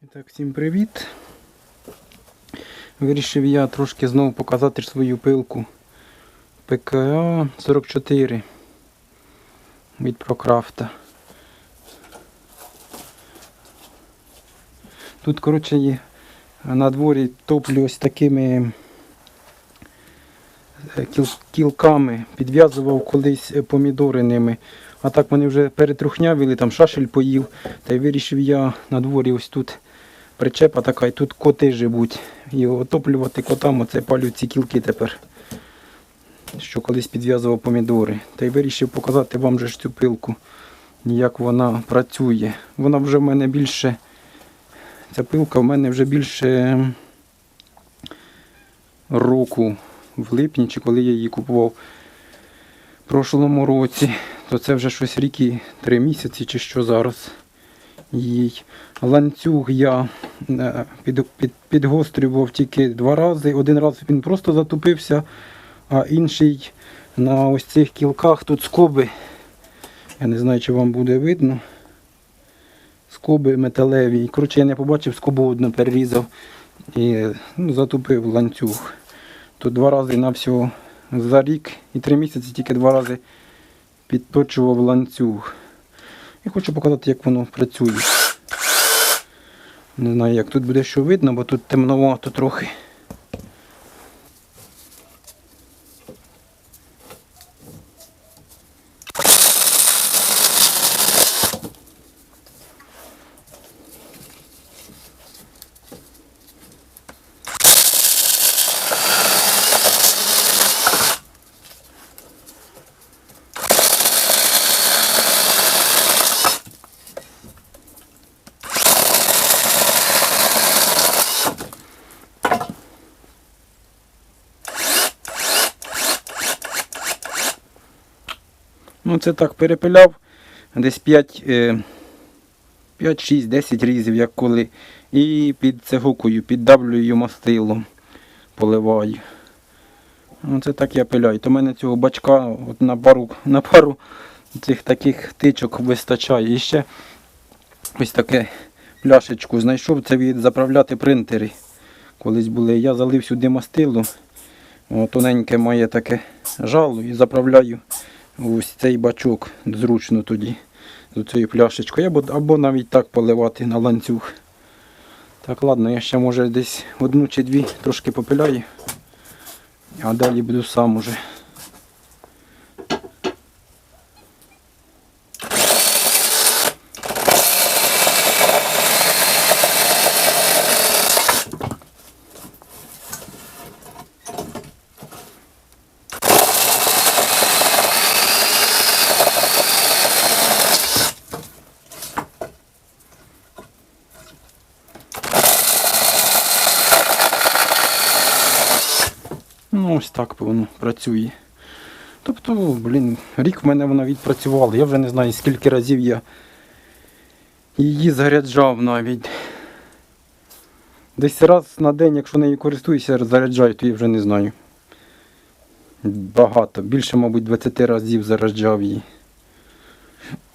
Так, всім привіт. Вирішив я трошки знову показати свою пилку ПКА 44 від Прокрафта. Тут, коротше, на дворі топлю ось такими е, кілками. Підв'язував колись е, помідори ними. А так вони вже перетрухнявили, там шашель поїв. Та й вирішив я на дворі ось тут причепа така, і тут коти живуть. І отоплювати котам, оце палю ці кілки тепер. Що колись підв'язував помідори. Та й вирішив показати вам же ж цю пилку, як вона працює. Вона вже в мене більше. Ця пилка в мене вже більше року в липні, чи коли я її купував в прошлому році, то це вже щось рік і три місяці чи що зараз їй. Ланцюг я е, під, під, підгострював тільки два рази. Один раз він просто затупився, а інший на ось цих кілках тут скоби. Я не знаю, чи вам буде видно. Скоби металеві. Коротше, я не побачив, скобу одну перерізав і ну, затупив ланцюг. Тут два рази на всього за рік і три місяці тільки два рази підточував ланцюг. І хочу показати, як воно працює. Не знаю, як тут буде що видно, бо тут темновато трохи. Ну, це так перепиляв десь 5, 5 6, 10 різів, як коли. І під цегукою піддавлюю мастилом, поливаю. Ну, це так я пиляю. То в мене цього бачка от на пару, на пару цих таких тичок вистачає. І ще ось таке пляшечку знайшов, це від заправляти принтери. Колись були. Я залив сюди мастило. Тоненьке має таке жало і заправляю ось цей бачок зручно тоді з цією пляшечкою, або, або навіть так поливати на ланцюг. Так, ладно, я ще може десь одну чи дві трошки попиляю, а далі буду сам уже. Ну, ось так воно працює. Тобто, блін, рік в мене вона відпрацювала. Я вже не знаю, скільки разів я її заряджав навіть. Десь раз на день, якщо нею користуюся, заряджаю, то я вже не знаю. Багато. Більше, мабуть, 20 разів заряджав її.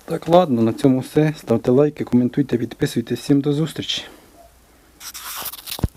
Так, ладно, на цьому все. Ставте лайки, коментуйте, підписуйтесь. Всім до зустрічі.